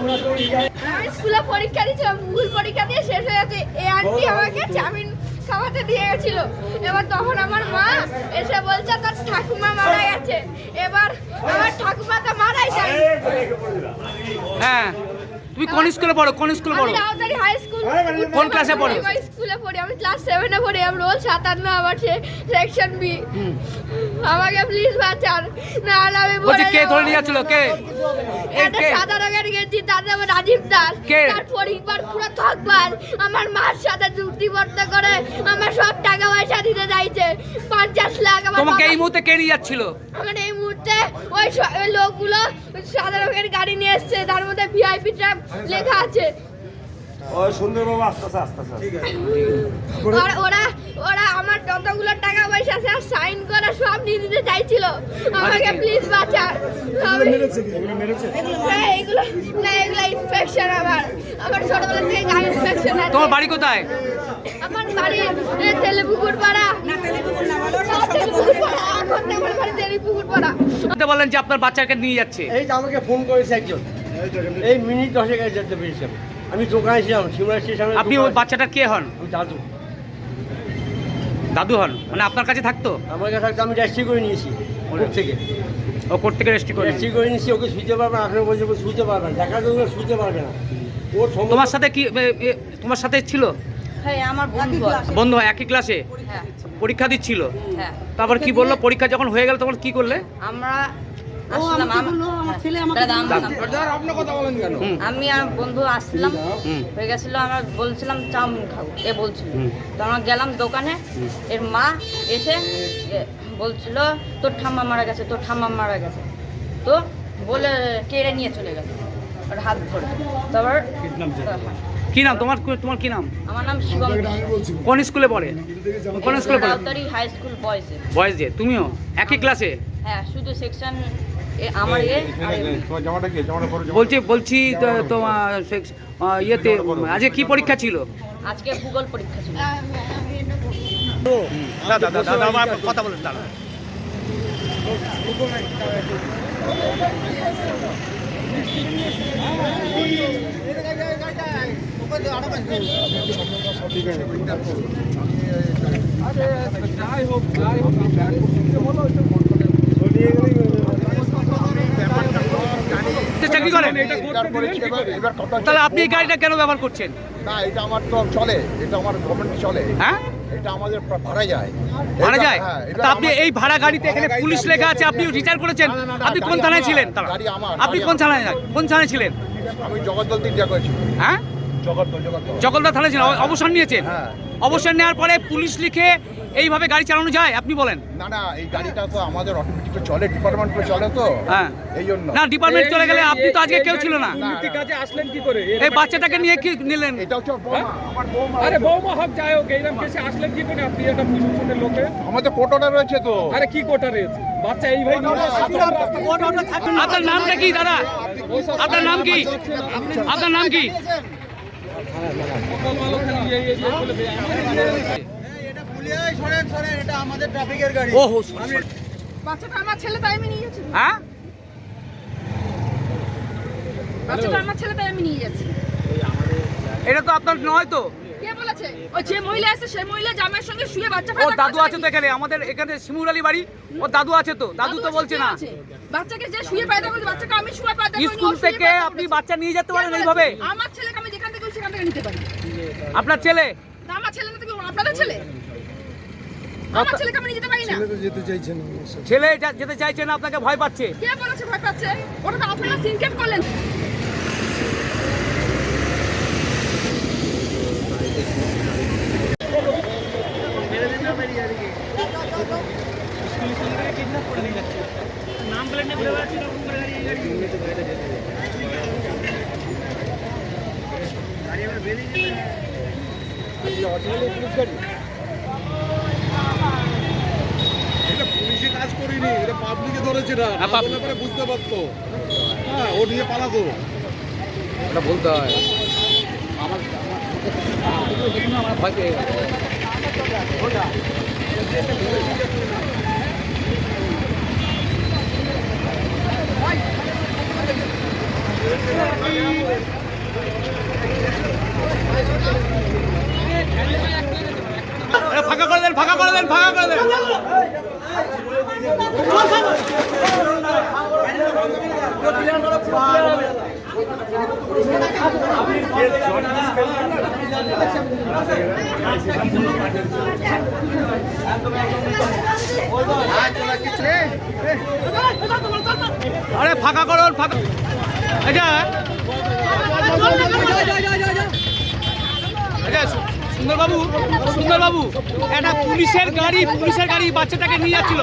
আমি স্কুলে পরীক্ষা দিয়েছিলাম ভুল পরীক্ষা দিয়ে শেষ হয়ে গেছে। এ আন্টি আমাকে চাউমিন খাওয়াতে দিয়ে গেছিল। এবার তখন আমার মা এসে বলছে তোর ঠাকুমা মারা গেছে। এবার আমার ঠাকুমা ঠাকুমাকে মারাইছে হ্যাঁ। তুমি কোন স্কুলে পড়ো? কোন স্কুলে আমি পড়ো রাউতারি হাই স্কুল কোন ক্লাসে পড়ো? স্কুলে পড়ি আমি ক্লাস সেভেনে পড়ি আমি রোল সাতান্ন আমার সেকশন বি আমাকে প্লিজ বাঁচান না হলে আমি বলছি মরে কে ধরে নিয়ে যাচ্ছিল? কে? এ, একটা সাদা রঙের গেছি তার নাম রাজীব দাস? তার পরিবার পুরো থকবাজ আমার মার সাথে যুক্তি করতে করে আমার সব টাকা পয়সা দিতে চাইছে। পঞ্চাশ লাখ আমার তোমাকে এই মুহূর্তে কে নিয়ে যাচ্ছিল? আমার এই মুহূর্তে ওই স- লোকগুলো সাদা রঙের গাড়ি নিয়ে এসছে তার মধ্যে ভিআইপি ট্রাম লেখা আছে। আস্তে আস্তে আর ওরা ওরা আমার যতগুলো টাকা পয়সা আছে সাইন করা সব নিয়ে দিতে চাইছিল। আমাকে প্লিজ এগুলো না এগুলো ইনফেকশন আমার। আমার ছোটবেলা থেকে গায়ে ইনফেকশন আছে। তোমার বাড়ি কোথায়? আমার বাড়ি তেলেপুকুর পাড়া না তেলেপুকুর না যে আপনার বাচ্চাকে নিয়ে যাচ্ছে। এই তো আমাকে ফোন করেছে একজন। এই মিনিট দশেক যেতে পেরেছিলাম আমি দোকানে ছিলাম শিমলা স্টেশনে আপনি ওই বাচ্চাটার কে হন? আমি দাদু। দাদু হন? মানে আপনার কাছে থাকতো? আমার কাছে থাকতে আমি রেস্ট্রি করে নিয়েছি কোর্ট থেকে। ও কোর্ট থেকে রেস্টি করে রেস্ট্রি করে নিয়েছি ওকে শুতে পারবে না আঠেরো বছর শুতে পারবে না। দেখা যাবে শুতে পারবে না। ওর তোমার সাথে কি তোমার সাথে ছিল? বন্ধু আছে। বন্ধু হয় একই ক্লাসে হ্যাঁ। পরীক্ষা দিচ্ছিল? হ্যাঁ। তারপর কি বলল? পরীক্ষা যখন হয়ে গেল তখন কি করলে? আমরা আসলাম আমার ছেলে আমাকে হুম। আমি আর বন্ধু আসলাম হয়ে গেছিল আমরা বলছিলাম চাউমিন খাব এ বলছিল। তো আমরা গেলাম দোকানে এর মা এসে এ, বলছিল তোর ঠাম্মা মারা গেছে তোর ঠাম্মা মারা গেছে। তো বলে কেড়ে নিয়ে চলে গেল? ওর হাত ধরে। তারপর কি নাম? তোমার তোমার কি নাম? আমার নাম শিবম। কোন স্কুলে পড়ে? কোন স্কুলে পড়ে? রাউতারি হাই স্কুল বয়েসে বয়স যে তুমিও? একই ক্লাসে হ্যাঁ শুধু সেকশন আমার এ জামাটা কি? জামাটা পরে বলছি বলছি তো- তোমার ইয়েতে আজকে কি পরীক্ষা ছিল? আজকে ভূগোল পরীক্ষা ছিল। দাদা দাদা দাদা কথা বলেন দাদা। তাহলে আপনি এই গাড়িটা কেন ব্যবহার করছেন? না এটা আমার তো চলে এটা আমার গভর্নমেন্ট চলে। হ্যাঁ? এটা আমাদের ভাড়া যায়। ভাড়া যায়? হ্যাঁ, তা আপনি এই ভাড়া গাড়িতে এখানে পুলিশ লেখা আছে আপনি রিটায়ার করেছেন। আপনি কোন থানায় ছিলেন? গাড়ি আমার, আপনি কোন। থানায় কোন থানায় ছিলেন? আমি জগদ্দল তিনটা করেছি। হ্যাঁ? জগদ্দল থানায় ছিলেন অবসর নিয়েছেন হ্যাঁ। অবসর নেওয়ার পরে পুলিশ লিখে এইভাবে গাড়ি চালানো যায় আপনি বলেন। না না এই গাড়িটা তো আমাদের অটোমেটিক চলে ডিপার্টমেন্ট চলে তো হ্যাঁ। এই জন্য। না ডিপার্টমেন্ট চলে গেলে আপনি তো আজকে কেউ ছিল না। না, না, এই বাচ্চাটাকে নিয়ে কি নিলেন? এটা হচ্ছে বৌমা, আমার বৌমা আরে বৌমা হক যাই হোক এইরকম কেসে আসলেন কি করে? আপনি একটা প্রশাসনের লোকে? আমাদের কোটোটা রয়েছে তো। আরে কি কোটা রয়েছে? বাচ্চা এই ভাই আপনার নামটা কি দাদা? আপনার নাম কি? আপনার নাম কি? এটা তো আপনার নয় তো? কে বলেছে? ওই যে মহিলা আছে সেই মহিলা জামাইয়ের সঙ্গে শুয়ে বাচ্চা ও দাদু আছে তো এখানে আমাদের এখানে শিমুর আলী বাড়ি। ও দাদু আছে তো? দাদু তো বলছে না। বাচ্চাকে যে শুয়ে পায়দা করছে বাচ্চাকে আমি শুয়ে পায়দা করিনি, স্কুল থেকে আপনি বাচ্চা নিয়ে যেতে পারেন এইভাবে? আমার নিতে পারি। আপনার ছেলে? না আমার ছেলে না তো কি আপনাদের ছেলে? আমার ছেলেকে আমি যেতে পারি না? ছেলে যেতে চাইছে না আপনাকে ভয় পাচ্ছে? কে বলেছে ভয় পাচ্ছে? ওটা তো আপনারা সিনকেট করলেন। এটা পুলিশে কাজ করিনি এটা পাবলিকে ধরেছে না হ্যাঁ, পাব- বুঝতে পারতো হ্যাঁ ও নিয়ে পালাতো এটা বলতে হয় আমার ভয় পেয়ে গেছে আরে ফাঁকা করে দেন করে দেন করে আরে ফাঁকা করুন ফাঁকা আচ্ছা আচ্ছা সুন্দরবাবু সুন্দরবাবু একটা পুলিশের গাড়ি পুলিশের গাড়ি বাচ্চাটাকে নিয়ে যাচ্ছিল।